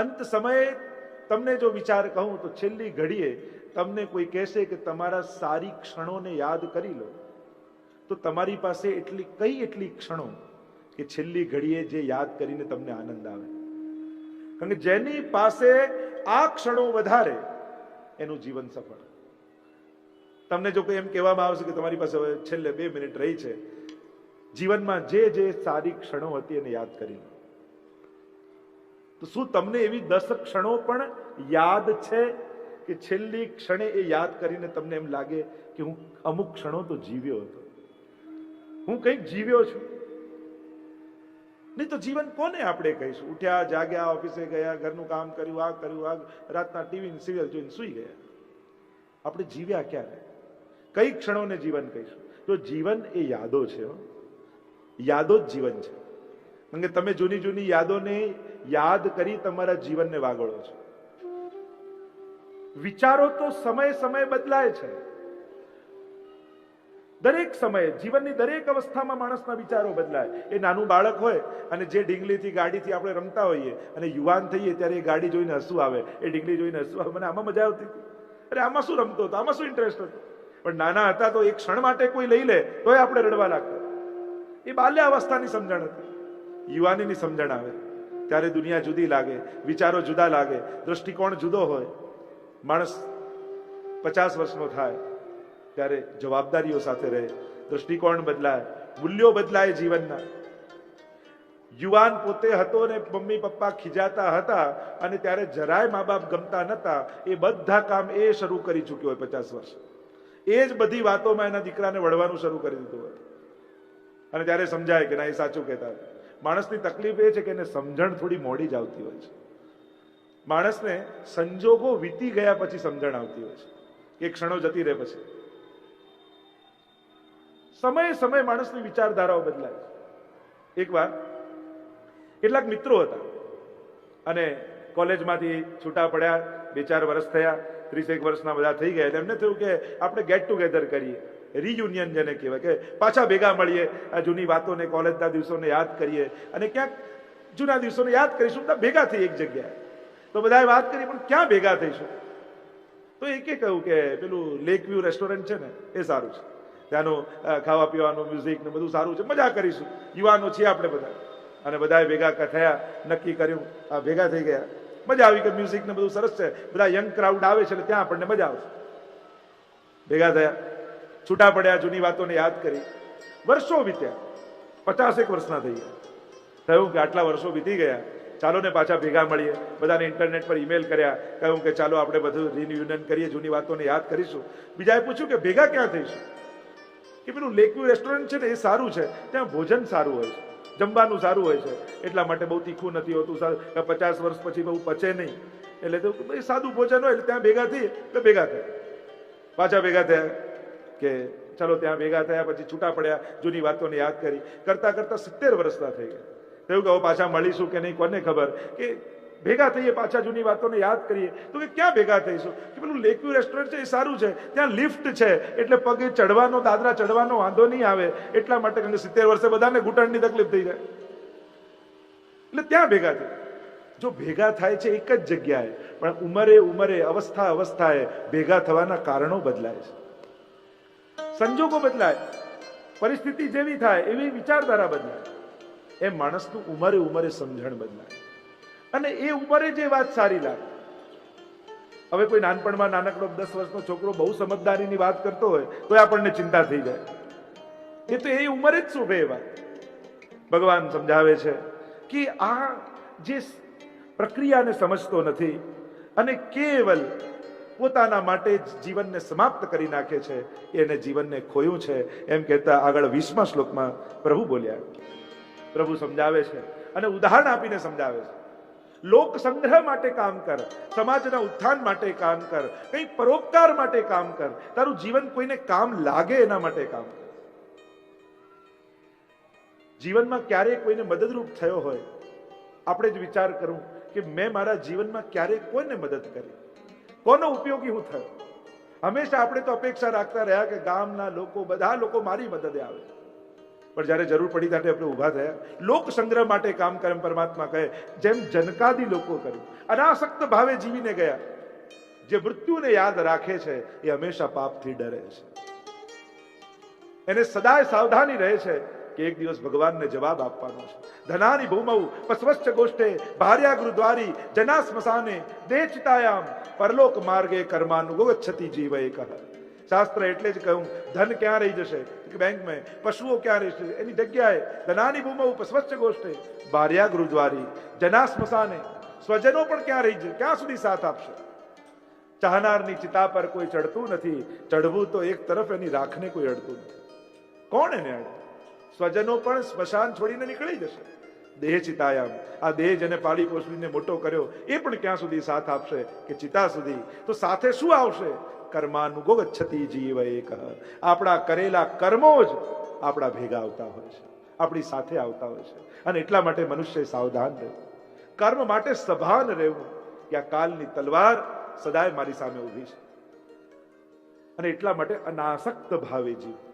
અંત સમયે તમને જો વિચાર કહું તો છેલ્લી ઘડીએ તમને કોઈ કહેશે કે તમારા સારી ક્ષણોને યાદ કરી લો. તો તમારી પાસે એટલી કઈ એટલી ક્ષણો કે છેલ્લી ઘડીએ જે યાદ કરીને તમને આનંદ આવે? કારણ કે જેની પાસે આ ક્ષણો વધારે, એનું જીવન સફળ. તમને જો કોઈ એમ કહેવામાં આવશે કે તમારી પાસે છેલ્લે બે મિનિટ રહી છે, જીવનમાં જે જે સારી ક્ષણો હતી એને યાદ કરી લો. તો શું તમને એવી દસ ક્ષણો પણ યાદ છે કે છેલ્લી ક્ષણે એ યાદ કરીને તમને એમ લાગે કે હું અમુક ક્ષણો તો જીવ્યો હતો? હું કંઈક જીવ્યો છું. નહીં તો જીવન કોને આપણે કહીશું? ઉઠ્યા, જાગ્યા, ઓફિસે ગયા, ઘરનું કામ કર્યું, આ કર્યું, આ રાતના ટીવી સિરિયલ જોઈને સુઈ ગયા. આપણે જીવ્યા ક્યારે? કઈ ક્ષણોને જીવન કહીશું? તો જીવન એ યાદો છે. યાદો જ જીવન છે. કારણ કે તમે જૂની જૂની યાદોને યાદ કરી તમારા જીવનને વાગળો છો. વિચારો તો સમય સમય બદલાય છે. દરેક સમયે જીવનની દરેક અવસ્થામાં માણસના વિચારો બદલાય. એ નાનું બાળક હોય અને જે ઢીંગલીથી, ગાડીથી આપણે રમતા હોઈએ અને યુવાન થઈએ ત્યારે એ ગાડી જોઈને હસવું આવે. એ ઢીંગલી જોઈને હસવું આવે. મને આમાં મજા આવતી અરે, આમાં શું રમતો હતો? આમાં શું ઇન્ટરેસ્ટ હતો? પણ નાના હતા તો એક ક્ષણ માટે કોઈ લઈ લે, તોય આપણે રડવા લાગતા. એ બાલ્ય અવસ્થાની સમજણ હતી. યુવાનીની સમજણ આવે. ત્યારે દુનિયા જુદી લાગે, વિચારો જુદા લાગે દૃષ્ટિકોણ જુદો હોય. માણસ પચાસ વર્ષનો થાય, ત્યારે જવાબદારીઓ સાથે રહે દૃષ્ટિકોણ બદલાય, મૂલ્યો બદલાય જીવનના. યુવાન પોતે હતો ને મમ્મી પપ્પા ખીજાતા હતા અને ત્યારે જરાય મા બાપ ગમતા નતા, એ બધા કામ એ શરૂ કરી ચૂક્યો હોય પચાસ વર્ષ. એ જ બધી વાતોમાં એના દીકરાને વળવાનું શરૂ કરી દીધું હોય. અને ત્યારે સમજાય કે ના, એ સાચું કહેતા હતા. માણસની તકલીફ એ છે કે એને સમજણ થોડી મોડી જ આવતી હોય છે. માણસને સંજોગો વીતી ગયા પછી સમજણ આવતી હોય છે એ ક્ષણો જતી રહે પછી. સમયે સમયે માણસની વિચારધારાઓ બદલાય છે. એકવાર કેટલાક મિત્રો હતા અને કોલેજમાંથી છૂટા પડ્યા, બે ચાર વર્ષ થયા, ત્રીસેક વર્ષના બધા થઈ ગયા એટલે એમને થયું કે આપણે ગેટ ટુગેધર કરીએ. રિયુનિયન જેને કહેવાય કે પાછા ભેગા મળીએ, આ જૂની વાતોને કોલેજના દિવસોને યાદ કરીએ અને ક્યાંક જૂના દિવસોને યાદ કરીશું બધા ભેગા થઈ એક જગ્યાએ. તો બધાએ વાત કરી, પણ ક્યાં ભેગા થઈશું? તો એકે કહ્યું કે પેલું લેક વ્યૂ રેસ્ટોરન્ટ છે ને, એ સારું છે. ત્યાંનું ખાવા પીવાનું મ્યુઝિક ને બધું સારું છે. મજા કરીશું. યુવાનો છીએ આપણે બધા. અને બધાએ ભેગા થયા, નક્કી કર્યું. આ ભેગા થઈ ગયા. મજા આવી કે મ્યુઝિક ને બધું સરસ છે. બધા યંગ ક્રાઉડ આવે છે એટલે ત્યાં આપણને મજા આવશે. ભેગા થયા. છૂટા પડ્યા, જૂની વાતોને યાદ કરી. વર્ષો વીત્યા. પચાસેક વર્ષના થઈ ગયા. થયું કે આટલા વર્ષો વીતી ગયા. ચાલો ને પાછા ભેગા મળીએ. બધાને ઇન્ટરનેટ પર ઈમેલ કર્યા. કહ્યું કે ચાલો આપણે બધું રિન્યુનિયન કરીએ, જૂની વાતોને યાદ કરીશું. બીજાએ પૂછ્યું કે ભેગા ક્યાં થઈશું? કે પેલું લેકવ્યુ રેસ્ટોરન્ટ છે ને, એ સારું છે. ત્યાં ભોજન સારું હોય છે. જમવાનું સારું હોય છે. એટલા માટે બહુ તીખું નથી હોતું. સારું પચાસ વર્ષ પછી બહુ પચે નહીં. એટલે તો સાદું ભોજન હોય એટલે ત્યાં ભેગા થઈ એટલે ભેગા થયા. પાછા ભેગા થયા. કે ચલો ત્યાં ભેગા થયા, પછી છૂટા પડ્યા, જૂની વાતોને યાદ કરી. કરતા કરતા સિત્તેર વર્ષના થઈ ગયા. થયું કે હવે પાછા મળીશું કે નહીં, કોને ખબર? કે ભેગા થઈએ, પાછા જૂની વાતોને યાદ કરીએ. તો કે ક્યાં ભેગા થઈશું? કે પેલું લેકવ્યુ રેસ્ટોરન્ટ છે, એ સારું છે. ત્યાં લિફ્ટ છે. એટલે પગે ચડવાનો દાદરા ચડવાનો વાંધો નહીં આવે. એટલા માટે કારણ કે સિત્તેર વર્ષે બધાને ઘૂંટણની તકલીફ થઈ જાય. એટલે ત્યાં ભેગા થાય જો ભેગા થાય છે એક જ જગ્યાએ, પણ ઉંમરે ઉંમરે, અવસ્થા અવસ્થાએ ભેગા થવાના કારણો બદલાય છે. સંજોગો બદલાય. પરિસ્થિતિ જેવી થાય, એવી વિચારધારા બદલાય. એ માણસનું ઉંમરે ઉંમરે સમજણ બદલાય. અને એ ઉંમરે જે વાત સારી લાગે. હવે કોઈ નાનપણમાં નાનકડો દસ વર્ષનો છોકરો બહુ સમજદારીની વાત કરતો હોય, તો આપણને ચિંતા થઈ જાય. એ તો એ ઉંમરે જ શોભે એ વાત. ભગવાન સમજાવે છે કે આ જે પ્રક્રિયાને સમજતો નથી, અને કેવલ પોતાના માટે જીવનને સમાપ્ત કરી નાખે છે. એને જીવનને ખોયું છે. એમ કહેતા આગળ વીસમા શ્લોકમાં પ્રભુ બોલ્યા, પ્રભુ સમજાવે છે અને ઉદાહરણ આપીને સમજાવે છે. લોક સંગ્રહ માટે કામ કર, સમાજના ઉત્થાન માટે કામ કર કંઈક પરોપકાર માટે કામ કર. તારું જીવન કોઈને કામ લાગે એના માટે કામ કર. જીવનમાં ક્યારેય કોઈને મદદરૂપ થયો હોય, આપણે જ વિચાર કરું કે મેં મારા જીવનમાં ક્યારેય કોઈને મદદ કરી. કોનો ઉપયોગી હું થયો? હંમેશા આપણે તો અપેક્ષા રાખતા રહ્યા કે ગામના લોકો, બધા લોકો મારી મદદે આવે. પણ જ્યારે જરૂર પડી ત્યારે આપણે ઊભા થયા. લોક સંગ્રહ માટે કામ કરે પરમાત્મા કહે, જેમ જનકાદી લોકો કર્યું અનાસક્ત ભાવે જીવીને ગયા. જે મૃત્યુને યાદ રાખે છે, એ હંમેશા પાપથી ડરે છે. એને સદાય સાવધાની રહે છે. કે એક દિવસ ભગવાનને જવાબ આપવાનો છે. ધનાની ભૂમૌ પસ્વચ્છ ગોષ્ઠે, ભાર્યા ગુરુદ્વારી, જના સ્મશાને દેહ પરલોક માર્ગે કર્માનુગોગચ્છતિ જીવ એક. શાસ્ત્ર એટલે જ કહ્યું ધન ક્યાં રહી જશે? બેંકમાં, પશુઓ ક્યાં રહેશે? એની જગ્યાએ ધનાની ભૂમૌ પસ્વચ્છ ગોષ્ઠે, ભાર્યા ગુરુદ્વારી, જના સ્મશાને, સ્વજનો પણ ક્યાં રહી જશે? ક્યાં સુધી સાથ આપશે? ચાહનારની ચિતા પર કોઈ ચડતું નથી. ચડવું તો એક તરફ એની રાખને કોઈ અડતું નથી. કોણ એને અડે? સ્વજનો પણ સ્મશાન છોડીને નીકળી જશે. દેહ ચિતાયામ. આ દેહ જેને પાળી પોસવીને મોટો કર્યો, એ પણ ક્યાં સુધી સાથ આપશે કે ચિતા સુધી? તો સાથે શું આવશે? કર્માનુગો ગચ્છતિ જીવ એક. આપણા કરેલા કર્મો જ આપણા ભેગા આવતા હોય છે, આપણી સાથે આવતા હોય છે. અને એટલા માટે મનુષ્ય સાવધાન રહેવું કર્મ માટે સભાન રહેવું. કે આ કાલની તલવાર સદાય મારી સામે ઊભી છે. અને એટલા માટે અનાસક્ત ભાવે જીવ.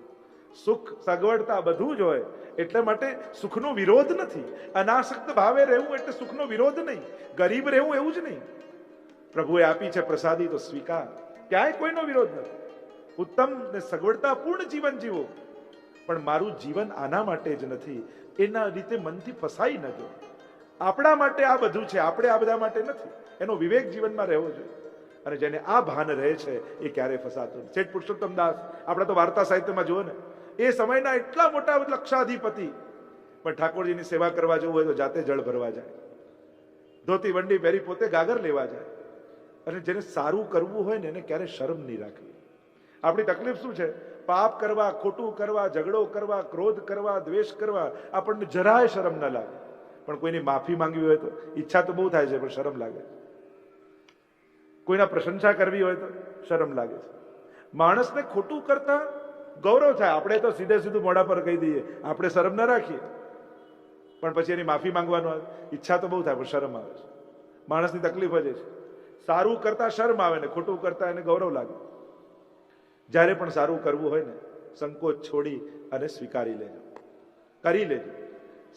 સુખ સગવડતા બધું જ હોય, એટલે માટે સુખનો વિરોધ નથી. અનાસક્ત ભાવે રહેવું એટલે સુખનો વિરોધ નહીં. ગરીબ રહેવું એવું જ નહીં. પ્રભુએ આપી છે પ્રસાદી તો સ્વીકાર. ક્યાંય કોઈનો વિરોધ નથી. ઉત્તમ ને સગવડતાપૂર્ણ જીવન જીવો. પણ મારું જીવન આના માટે જ નથી. એના રીતે મનથી ફસાઈ ન જો આપણા માટે આ બધું છે, આપણે આ બધા માટે નથી. એનો વિવેક જીવનમાં રહેવો જોઈએ. અને જેને આ ભાન રહે છે, એ ક્યારે ફસાતો નથી. શેઠ પુરુષોત્તમ દાસ, આપણે તો વાર્તા સાહિત્યમાં જુઓ ને. એ સમયના એટલા મોટા લક્ષાધિપતિ. પણ ઠાકોરજીની સેવા કરવા જવું હોય તો જાતે જળ ભરવા જાય. ધોતી વંડી પહેરી પોતે ગાગર લેવા જાય. અને જેને સારું કરવું હોય ને એને ક્યારે શરમ નહીં રાખવી. આપણી તકલીફ શું છે? પાપ કરવા, ખોટું કરવા, ઝઘડો કરવા, ક્રોધ કરવા, દ્વેષ કરવા આપણને જરાય શરમ ન લાગે. પણ કોઈની માફી માંગવી હોય તો ઈચ્છા તો બહુ થાય છે, પણ શરમ લાગે કોઈના પ્રશંસા કરવી હોય તો શરમ લાગે છે. માણસને ખોટું કરતા ગૌરવ થાય. આપણે તો સીધે સીધું મોઢા પર કહી દઈએ. આપણે શરમ ન રાખીએ. પણ પછી એની માફી માંગવાનો ઈચ્છા તો બહુ થાય, પણ શરમ આવે છે. માણસની તકલીફ જ છે. સારું કરતા શરમ આવે ને, ખોટું કરતા એને ગૌરવ લાગે. જ્યારે પણ સારું કરવું હોય ને, સંકોચ છોડી અને સ્વીકારી લેજો. કરી લેજો.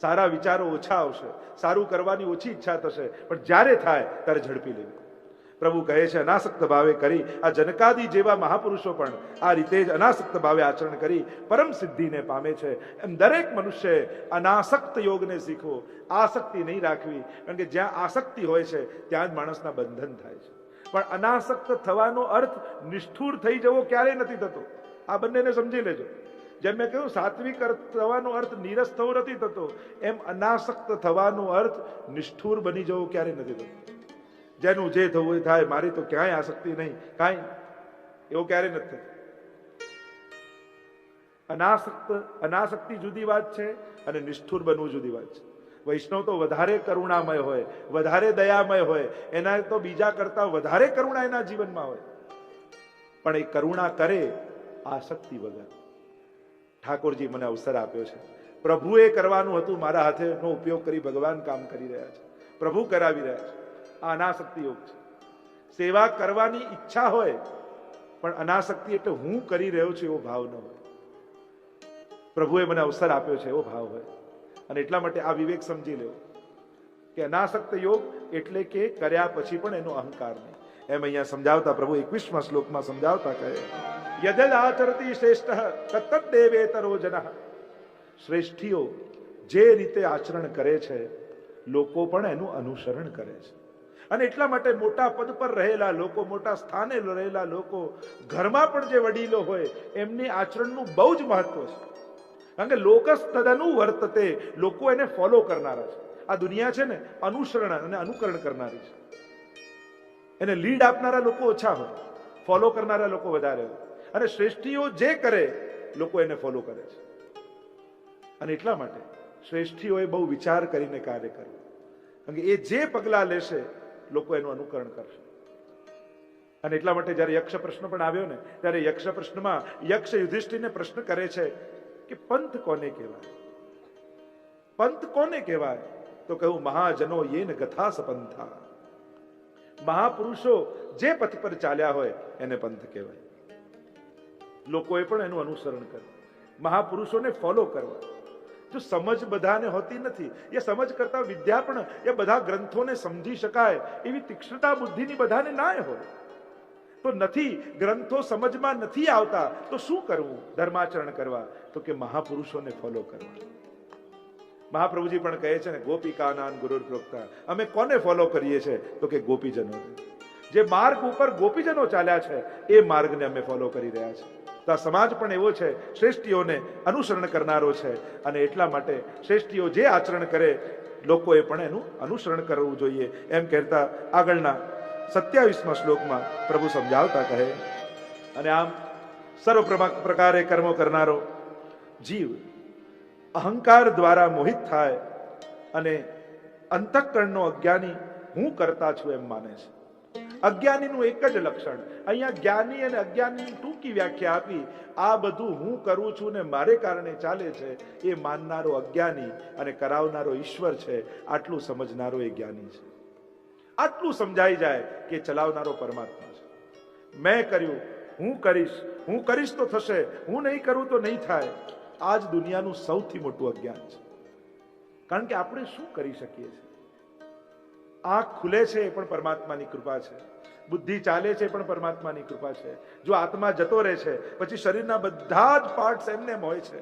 સારા વિચારો ઓછા આવશે. સારું કરવાની ઓછી ઈચ્છા થશે. પણ જ્યારે થાય, ત્યારે ઝડપી લેવું પ્રભુ કહે છે, અનાસક્ત ભાવે કરી. આ જનકાદી જેવા મહાપુરુષો પણ આ રીતે જ અનાસક્ત ભાવે આચરણ કરી પરમ સિદ્ધિને પામે છે. એમ દરેક મનુષ્ય અનાસક્ત યોગને શીખવો, આસક્તિ નહીં રાખવી, કારણ કે જ્યાં આસક્તિ હોય છે, ત્યાં જ માણસના બંધન થાય છે. પણ અનાસક્ત થવાનો અર્થ નિષ્ઠુર થઈ જવો ક્યારેય નથી થતો. આ બંનેને સમજી લેજો. જેમ મેં કહ્યું, સાત્વિક અર્થ થવાનો અર્થ નીરસ થવો નથી થતો. એમ અનાસક્ત થવાનો અર્થ નિષ્ઠુર બની જવો ક્યારેય નથી થતો. જેનું જે થવું એ થાય, મારી તો ક્યાંય આસક્તિ નહીં. કાંઈ એવું ક્યારેય નથી થતું. અનાસક્ત, અનાસક્તિ જુદી વાત છે અને નિષ્ઠુર બનવું જુદી વાત છે. વૈષ્ણવ તો વધારે કરુણામય હોય, વધારે દયામય હોય. એના તો બીજા કરતા વધારે કરુણા એના જીવનમાં હોય. પણ એ કરુણા કરે આસક્તિ વગર. ઠાકોરજી મને અવસર આપ્યો છે. પ્રભુએ કરવાનું હતું, મારા હાથેનો ઉપયોગ કરી ભગવાન કામ કરી રહ્યા છે. પ્રભુ કરાવી રહ્યા છે. આ અનાસક્તિ યોગ છે. સેવા કરવાની ઈચ્છા હોય, પણ અનાસક્તિ એટલે હું કરી રહ્યો છું એવો ભાવ ન હોય. પ્રભુએ મને અવસર આપ્યો છે એવો ભાવ હોય. અને એટલા માટે આ વિવેક સમજી લેવો કે અનાસક્ત યોગ એટલે કે કર્યા પછી પણ એનો અહંકાર નહીં. એમ અહીંયા સમજાવતા પ્રભુ એકવીસમાં શ્લોકમાં સમજાવતા કહે યદલ આચરતી શ્રેષ્ઠ તત્ત દેવેતરો જન. શ્રેષ્ઠીઓ જે રીતે આચરણ કરે છે, લોકો પણ એનું અનુસરણ કરે છે. અને એટલા માટે મોટા પદ પર રહેલા લોકો, મોટા સ્થાને રહેલા લોકો, ઘરમાં પણ જે વડીલો હોય, એમની આચરણનું બહુ જ મહત્વ છે. કારણ કે લોકસ તદનુ વર્તતે લોકો એને ફોલો કરનારા છે. આ દુનિયા છે ને અનુસરણ અને અનુકરણ કરનારી છે. એને લીડ આપનારા લોકો ઓછા હોય ફોલો કરનારા લોકો વધારે હોય. અને શ્રેષ્ઠીઓ જે કરે, લોકો એને ફોલો કરે છે. અને એટલા માટે શ્રેષ્ઠીઓએ બહુ વિચાર કરીને કાર્ય કરવું. કારણ કે એ જે પગલાં લેશે લોકો એનું અનુકરણ કરશે. અને એટલા માટે જ્યારે યક્ષ પ્રશ્ન પણ આવ્યો ને, ત્યારે યક્ષ પ્રશ્નમાં યક્ષ યુધિષ્ઠિરને પ્રશ્ન કરે છે કે, પંથ કોને કહેવાય? પંથ કોને કહેવાય? તો કહ્યું, મહાજનો યેન ગથા સપંથા મહાપુરુષો જે પથ પર ચાલ્યા હોય, એને પંથ કહેવાય. લોકોએ પણ એનું અનુસરણ કર્યું મહાપુરુષોને ફોલો કરવા. જો સમજ બધાને હોતી નથી, એ સમજ કરતા વિદ્યા પણ એ બધા ગ્રંથોને સમજી શકાય, એવી તીક્ષ્ણતા બુદ્ધિની બધાને ના હોય. તો નથી, ગ્રંથો સમજમાં નથી આવતા, તો શું કરવું? ધર્માચરણ કરવા. તો કે મહાપુરુષોને ફોલો કરવા. મહાપ્રભુજી પણ કહે છે ને ગોપિકા નાન ગુરુર પ્રોક્તા. અમે કોને ફોલો કરીએ છીએ તો કે ગોપીજનો જે માર્ગ ઉપર ગોપીજનો ચાલ્યા છે, એ માર્ગને અમે ફોલો કરી રહ્યા છીએ. તો આ સમાજ પણ એવો છે, શ્રેષ્ઠીઓને અનુસરણ કરનારો છે. અને એટલા માટે શ્રેષ્ઠીઓ જે આચરણ કરે, લોકોએ પણ એનું અનુસરણ કરવું જોઈએ. એમ કહેતા આગળના સત્યાવીસમાં શ્લોકમાં પ્રભુ સમજાવતા કહે, અને આમ સર્વ પ્રકારે કર્મો કરનારો જીવ અહંકાર દ્વારા મોહિત થાય અને અંતઃકરણનો અજ્ઞાની હું કરતા છું એમ માને છે. અજ્ઞાનીનું એક જ લક્ષણ. અહીંયા જ્ઞાની અને અજ્ઞાનીની ટૂંકી વ્યાખ્યા આપી, આ બધું હું કરું છું ને મારે કારણે ચાલે છે, એ માનનારો અજ્ઞાની અને કરાવનારો ઈશ્વર છે, આટલું સમજનારો એ જ્ઞાની છે. આટલું સમજાઈ જાય કે ચલાવનારો પરમાત્મા છે. મેં કર્યું, હું કરીશ હું કરીશ તો થશે, હું નહીં કરું તો નહીં થાય. આ જ દુનિયાનું સૌથી મોટું અજ્ઞાન છે. કારણ કે આપણે શું કરી શકીએ છીએ? આંખ ખુલે છે એ પણ પરમાત્માની કૃપા છે. બુદ્ધિ ચાલે છે પણ પરમાત્માની કૃપા છે. જો આત્મા જતો રહે છે, પછી શરીરના બધા જ પાર્ટસ એમને હોય છે.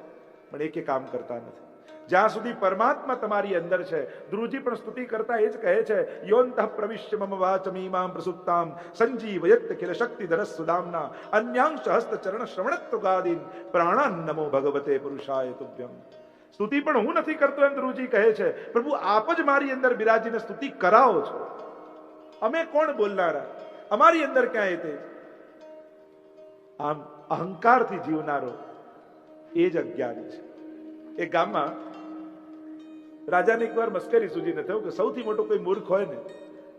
પણ એકે કામ કરતા નથી. જ્યાં સુધી પરમાત્મા તમારી અંદર છે, ધ્રુવજી પણ સ્તુતિ કરતા એ જ કહે છે યોંતઃ પ્રવિશ્ય મમ વાચમીમામ પ્રસુપ્તામ સંજીવયત ખિલ શક્તિ ધરસ સુદામના અન્યાંશ હસ્ત ચરણ શ્રવણત્વ ગાદીન પ્રાણાન નમો ભગવતે પુરુષાય તુભ્યમ. સ્તુતિ પણ હું નથી કરતો એમ ધ્રુવજી કહે છે. પ્રભુ, આપ જ મારી અંદર બિરાજીને સ્તુતિ કરાવો છો. અમે કોણ બોલનારા? અમારી અંદર ક્યાં એ તે આમ અહંકારથી જીવનારો એ જ અજ્ઞાની છે. એ ગામમાં રાજાને એકવાર મસ્કરી સૂજીને થયું કે સૌથી મોટો કોઈ મૂર્ખ હોય ને,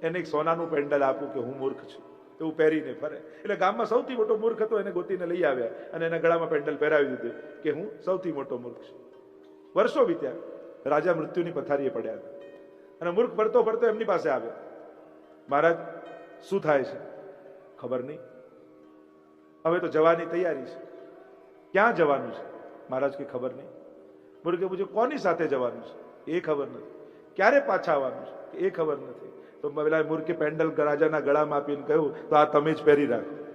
એને એક સોનાનું પેન્ડલ આપું કે હું મૂર્ખ છું. એવું પહેરીને ફરે. એટલે ગામમાં સૌથી મોટો મૂર્ખ હતો, એને ગોતીને લઈ આવ્યા અને એના ગળામાં પેન્ડલ પહેરાવી દીધું કે હું સૌથી મોટો મૂર્ખ છું. વર્ષો વીત્યા. રાજા મૃત્યુની પથારીએ પડ્યા અને મૂર્ખ ફરતો ફરતો એમની પાસે આવ્યા. મહારાજ, શું થાય છે? ખબર નહીં. હવે તો જવાની તૈયારી છે. ક્યાં જવાનું છે? મહારાજ કે ખબર નહીં. મૂર્ખે પૂછ્યું, કોની સાથે જવાનું છે? એ ખબર નથી. ક્યારે પાછા આવવાનું છે? એ ખબર નથી. તો પેલા મૂર્ખે પેન્ડલ રાજાના ગળામાં આપીને કહ્યું, તો આ તમે જ પહેરી રાખો.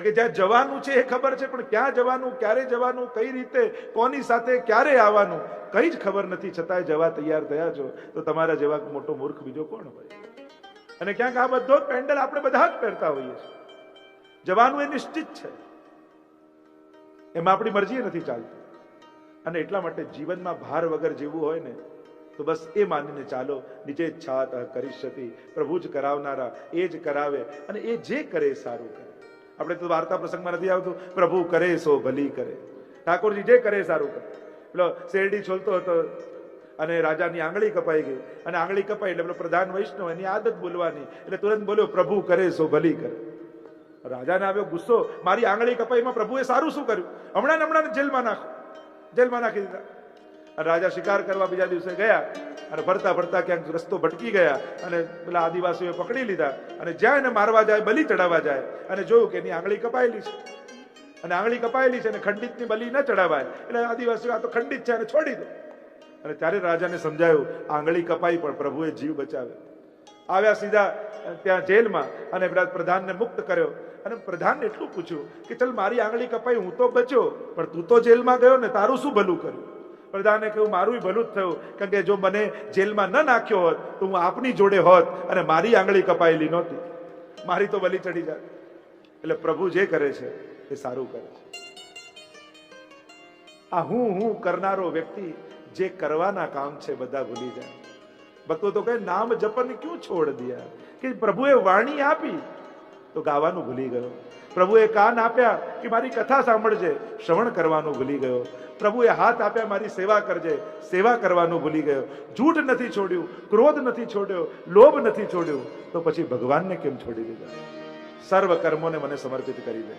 કે જ્યાં જવાનું છે એ ખબર છે, પણ ક્યાં જવાનું, ક્યારે જવાનું, કઈ રીતે, કોની સાથે ક્યારે આવવાનું, કઈ જ ખબર નથી. છતાંય જવા તૈયાર થયા છો, તો તમારા જેવા મોટો મૂર્ખ બીજો કોણ હોય? અને ક્યાંક આ બધો પેન્ડલ આપણે બધા જ પહેરતા હોઈએ છીએ. જવાનું એ નિશ્ચિત છે. એમાં આપણી મરજી નથી ચાલતી. અને એટલા માટે જીવનમાં ભાર વગર જીવવું હોય ને, તો બસ એ માનીને ચાલો, નીચે છાત કરી પ્રભુ જ કરાવનારા, એ જ કરાવે, અને એ જે કરે સારું કરે. આપણે તો વાર્તા પ્રસંગમાં નથી આવતું. પ્રભુ કરે સો, ભલી કરે. ઠાકોરજી જે કરે સારું કરે. પેલો શેરડી છોલતો હતો અને રાજાની આંગળી કપાઈ ગઈ. અને આંગળી કપાઈ એટલે પેલો પ્રધાન વૈષ્ણવ એની આદત બોલવાની. એટલે તુરંત બોલ્યો, પ્રભુ કરે સો, ભલી કરે. રાજાને આવ્યો ગુસ્સો. મારી આંગળી કપાઈમાં પ્રભુએ સારું શું કર્યું? હમણાં હમણાં જેલમાં નાખો. જેલમાં નાખી દીધા. રાજા શિકાર કરવા બીજા દિવસે ગયા અને ફરતા ફરતા ક્યાંક રસ્તો ભટકી ગયા અને પેલા આદિવાસીઓએ પકડી લીધા અને જ્યાં એને મારવા જાય, બલી ચડાવવા જાય અને જોયું કે એની આંગળી કપાયેલી છે. અને આંગળી કપાયેલી છે અને ખંડિતની બલી ન ચડાવાય એટલે આદિવાસીઓ આ તો ખંડિત છે અને છોડી દો. અને ત્યારે રાજાને સમજાયું, આંગળી કપાઈ પણ પ્રભુએ જીવ બચાવ્યો. આવ્યા સીધા ત્યાં જેલમાં અને પ્રધાનને મુક્ત કર્યો. અને પ્રધાનને એટલું પૂછ્યું કે, ચલ, મારી આંગળી કપાઈ, હું તો બચ્યો, પણ તું તો જેલમાં ગયો ને તારું શું ભલું કર્યું? પ્રધાને કહ્યું મારું ભલું જ થયું, કારણ કે જો મને જેલમાં ન નાખ્યો હોત, તો હું આપની જોડે હોત અને મારી આંગળી કપાયેલી નહોતી. મારી તો બલી ચડી જાય. એટલે પ્રભુ જે કરે છે, એ સારું કરે છે. આ હું હું કરનારો વ્યક્તિ જે કરવાના કામ છે, બધા ભૂલી જાય. ભક્તો તો કહે, નામ જપન ક્યું છોડ દિયા? કે પ્રભુએ વાણી આપી, તો ગાવાનું ભૂલી ગયો. પ્રભુએ કાન આપ્યા કે મારી કથા સાંભળજે. શ્રવણ કરવાનું ભૂલી ગયો. પ્રભુએ હાથ આપ્યા, મારી સેવા કરજે. સેવા કરવાનું ભૂલી ગયો. જૂઠ નથી છોડ્યું, ક્રોધ નથી છોડ્યો, લોભ નથી છોડ્યો. તો પછી ભગવાનને કેમ છોડી દીધા? સર્વ કર્મોને મને સમર્પિત કરી દે.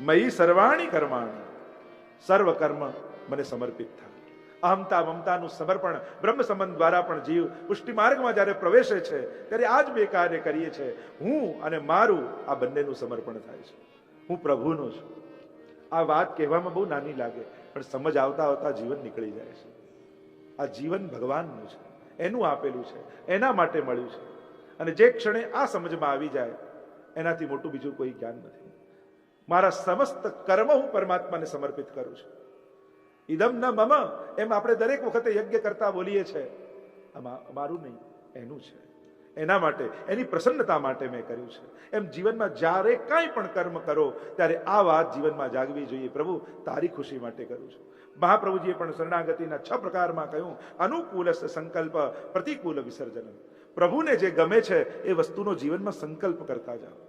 મયી સર્વાણી કર્માણી. સર્વ કર્મ મને સમર્પિત થાય. અહમતા મમતાનું સમર્પણ બ્રહ્મ સંબંધ દ્વારા પણ જીવ પુષ્ટિ માર્ગમાં જ્યારે પ્રવેશે છે, ત્યારે આ જ બે કાર્ય કરીએ છે હું અને મારું આ બંનેનું સમર્પણ થાય છે. હું પ્રભુનો છું. આ વાત કહેવામાં બહુ નાની લાગે, પણ સમજ આવતા આવતા જીવન નીકળી જાય છે. આ જીવન ભગવાનનું છે. એનું આપેલું છે. એના માટે મળ્યું છે. અને જે ક્ષણે આ સમજમાં આવી જાય, એનાથી મોટું બીજું કોઈ જ્ઞાન નથી. મારા સમસ્ત કર્મ હું પરમાત્માને સમર્પિત કરું છું. ઇદમ ન મમ. એમ આપણે દરેક વખતે યજ્ઞ કરતા બોલીએ છે. અમારું મારું નહીં, એનું છે. એના માટે, એની પ્રસન્નતા માટે મેં કર્યું છે. એમ જીવનમાં જ્યારે કાંઈ પણ કર્મ કરો, ત્યારે આ વાત જીવનમાં જાગવી જોઈએ. પ્રભુ, તારી ખુશી માટે કરું છું. મહાપ્રભુજીએ પણ શરણાગતિના છ પ્રકારમાં કહ્યું, અનુકૂલ સંકલ્પ, પ્રતિકૂલ વિસર્જન. પ્રભુને જે ગમે છે, એ વસ્તુનો જીવનમાં સંકલ્પ કરતા જાઓ.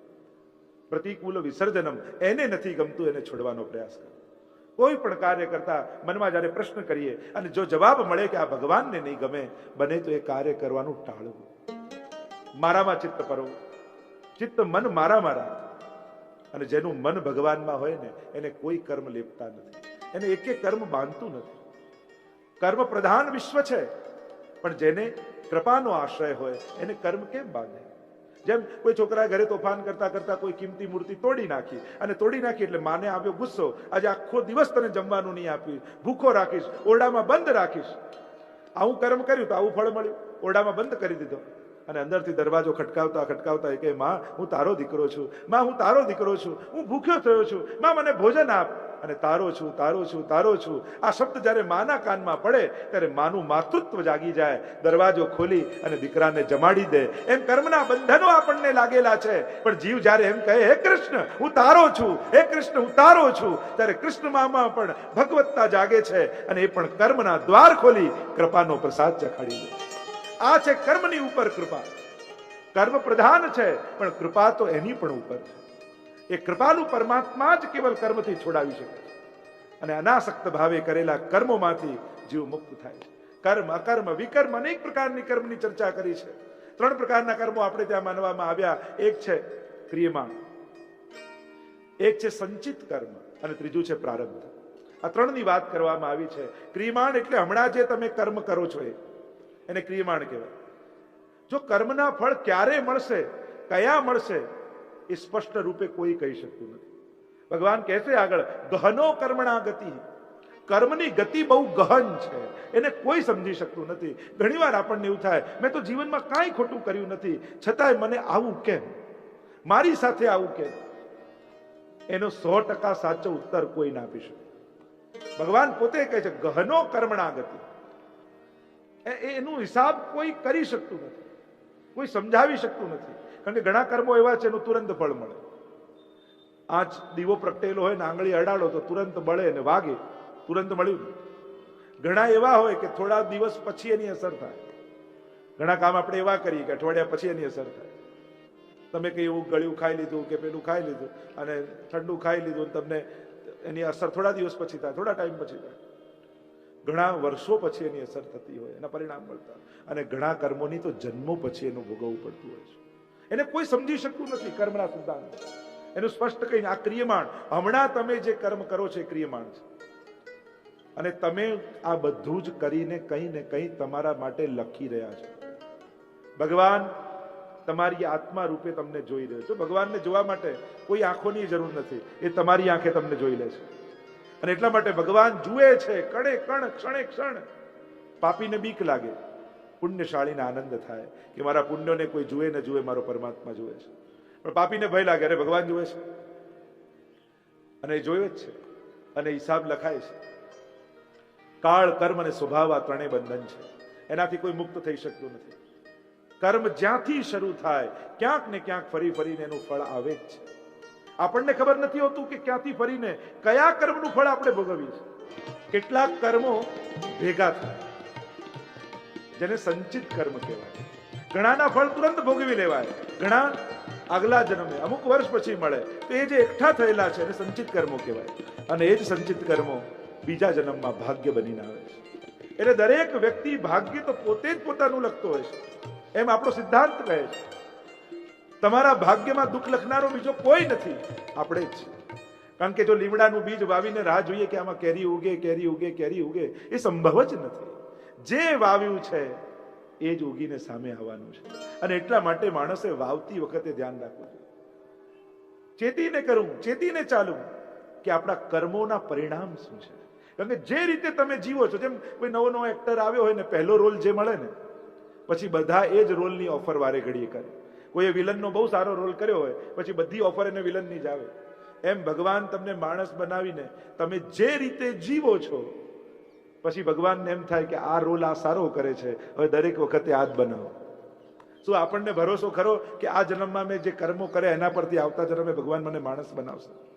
પ્રતિકૂલ વિસર્જનમ, એને નથી ગમતું, એને છોડવાનો પ્રયાસ કરો. કોઈ પણ કાર્ય કરતા મનમાં જ્યારે પ્રશ્ન કરીએ અને જો જવાબ મળે કે આ ભગવાનને નહીં ગમે, બને તો એ કાર્ય કરવાનું ટાળવું. મારામાં ચિત્ત પરો. ચિત્ત મન મારા મારા અને જેનું મન ભગવાનમાં હોય ને, એને કોઈ કર્મ લેપતા નથી. એને એક કર્મ બાંધતું નથી. કર્મ પ્રધાન વિશ્વ છે. પણ જેને કૃપાનો આશ્રય હોય, એને કર્મ કેમ બાંધે જેમ કોઈ છોકરા ઘરે તોફાન કરતા કરતા કોઈ કિંમતી મૂર્તિ તોડી નાખી અને તોડી નાખી એટલે માને આવ્યો ગુસ્સો. આજે આખો દિવસ તને જમવાનું નહીં આપ્યું ભૂખો રાખીશ. ઓરડામાં બંધ રાખીશ. આવું કર્મ કર્યું તો આવું ફળ મળ્યું. ઓરડામાં બંધ કરી દીધો. અને અંદરથી દરવાજો ખટકાવતા ખટકાવતા એ કહે, માં, હું તારો દીકરો છું. માં, હું તારો દીકરો છું. હું ભૂખ્યો થયો છું. માં, મને ભોજન આપ. અને તારો છું તારો છું તારો છું. આ શબ્દ જ્યારે માના કાનમાં પડે, ત્યારે માનું માતૃત્વ જાગી જાય. દરવાજો ખોલી અને દીકરાને જમાડી દે. એમ કર્મના બંધનો આપણને લાગેલા છે. પણ જીવ જ્યારે એમ કહે, હે કૃષ્ણ, હું તારો છું. હે કૃષ્ણ, હું તારો છું. ત્યારે કૃષ્ણ મામાં પણ ભગવત્તા જાગે છે અને એ પણ કર્મના દ્વાર ખોલી કૃપાનો પ્રસાદ ચખાડી દે. આ છે કર્મની ઉપર કૃપા. કર્મ પ્રધાન છે, પણ કૃપા તો એની પણ ઉપર છે. એ કૃપાલુ પરમાત્મા જ કેવલ કર્મથી છોડાવી શકે છે. અને અનાસક્ત ભાવે કરેલા કર્મોમાંથી જીવ મુક્ત થાય છે. કર્મ, અકર્મ, વિકર્મ અનેક પ્રકારની કર્મની ચર્ચા કરી છે. ત્રણ પ્રકારના કર્મો આપણે ત્યાં માનવામાં આવ્યા. એક છે ક્રિયમાણ. એક છે સંચિત કર્મ. અને ત્રીજું છે પ્રારબ્ધ. આ ત્રણની વાત કરવામાં આવી છે. ક્રિયમાણ એટલે હમણાં જે તમે કર્મ કરો છો એ. એને ક્રિયમાણ કહેવાય. જો કર્મના ફળ ક્યારે મળશે, કયા મળશે, એ સ્પષ્ટ રૂપે કોઈ કહી શકતું નથી. ભગવાન કહેશે આગળ, ગહનો કર્મણા ગતિ. કર્મની ગતિ બહુ ગહન છે. એને કોઈ સમજી શકતું નથી. ઘણીવાર આપણને એવું થાય, મેં તો જીવનમાં કાંઈ ખોટું કર્યું નથી. છતાંય મને આવું કેમ? મારી સાથે આવું કેમ? એનો સો ટકા સાચો ઉત્તર કોઈ ના આપી શકે. ભગવાન પોતે કહે છે, ગહનો કર્મણા ગતિ. એનું હિસાબ કોઈ કરી શકતું નથી. કોઈ સમજાવી શકતું નથી. કારણ કે ઘણા કર્મો એવા છે એનું તુરંત ફળ મળે. આંચ દીવો પ્રગટેલો હોય ને આંગળી અડાડો તો તુરંત બળે અને વાગે. તુરંત મળ્યું. ઘણા એવા હોય કે થોડા દિવસ પછી એની અસર થાય. ઘણા કામ આપણે એવા કરીએ કે અઠવાડિયા પછી એની અસર થાય. તમે કઈ એવું ગળ્યું ખાઈ લીધું કે પેલું ખાઈ લીધું અને ઠંડુ ખાઈ લીધું તમને એની અસર થોડા દિવસ પછી થાય. થોડા ટાઈમ પછી થાય. ઘણા વર્ષો પછી એની અસર થતી હોય, એના પરિણામ મળતા. અને ઘણા કર્મોની તો જન્મો પછી એનું ભોગવવું પડતું હોય છે. એને કોઈ સમજી શકતું નથી કર્મના સિદ્ધાંત. એનું સ્પષ્ટ કહીને આ ક્રિયમાણ, હમણાં તમે જે કર્મ કરો છો એ ક્રિયમાણ છે. અને તમે આ બધું જ કરીને કંઈ ને કંઈ તમારા માટે લખી રહ્યા છો. ભગવાન તમારી આત્મા રૂપે તમને જોઈ રહ્યો છે. ભગવાનને જોવા માટે કોઈ આંખોની જરૂર નથી. એ તમારી આંખે તમને જોઈ લે છે. અને એટલા માટે ભગવાન જુએ છે, કણે કણ, ક્ષણે ક્ષણ. પાપીને બીક લાગે, પુણ્યશાળીને આનંદ થાય કે મારા પુણ્યોને કોઈ જુએ ન જુએ, મારો પરમાત્મા જુએ છે. પણ પાપીને ભય લાગે, અરે ભગવાન જુએ છે. અને એ જોયો જ છે, અને હિસાબ લખાય છે. કાળ, કર્મ અને સ્વભાવ આ ત્રણેય બંધન છે. એનાથી કોઈ મુક્ત થઈ શકતું નથી. કર્મ જ્યાંથી શરૂ થાય, ક્યાંક ને ક્યાંક ફરી ફરીને એનું ફળ આવે જ છે. આપણને ખબર નથી હોતું કે ક્યાંથી ફરીને કયા કર્મનું ફળ આપણે ભોગવીએ કેટલાક કર્મો ભેગા થાય. જેને સંચિત કર્મ કહેવાય. ઘણાના ફળ તુરંત ભોગવી લેવાય. ઘણા આગલા જન્મે, અમુક વર્ષ પછી મળે. તો એ જે એકઠા થયેલા છે એને સંચિત કર્મો કહેવાય. અને એ જ સંચિત કર્મો બીજા જન્મમાં ભાગ્ય બનીને આવે છે. એટલે દરેક વ્યક્તિ ભાગ્ય તો પોતે જ પોતાનું લખતો હોય છે. એમ આપણો સિદ્ધાંત કહે છે. તમારા ભાગ્યમાં દુઃખ લખનારો બીજો કોઈ નથી. આપણે જ કારણ કે જો લીમડાનું બીજ વાવીને રાહ જોઈએ કે આમાં કેરી ઉગે કેરી ઉગે કેરી ઉગે, એ સંભવ જ નથી. જે વાવ્યું છે, એ જ ઉગીને સામે આવવાનું છે. અને એટલા માટે માણસે વાવતી વખતે ધ્યાન રાખવું ચેતીને કરવું ચેતીને ચાલવું કે આપણા કર્મોના પરિણામ શું છે? કારણ કે જે રીતે તમે જીવો છો, જેમ કોઈ નવો નવો એક્ટર આવ્યો હોય ને, પહેલો રોલ જે મળે ને, પછી બધા એ જ રોલની ઓફર વારે ઘડીએ કરે. કોઈએ વિલનનો બહુ સારો રોલ કર્યો હોય, પછી બધી ઓફર એને વિલનની જ આવે. એમ ભગવાન તમને માણસ બનાવીને તમે જે રીતે જીવો છો, પછી ભગવાનને એમ થાય કે આ રોલ આ સારો કરે છે, હવે દરેક વખતે આ જ બનાવો. શું આપણને ભરોસો ખરો કે આ જન્મમાં મેં જે કર્મો કર્યા એના પરથી આવતા જન્મે ભગવાન મને માણસ બનાવશે?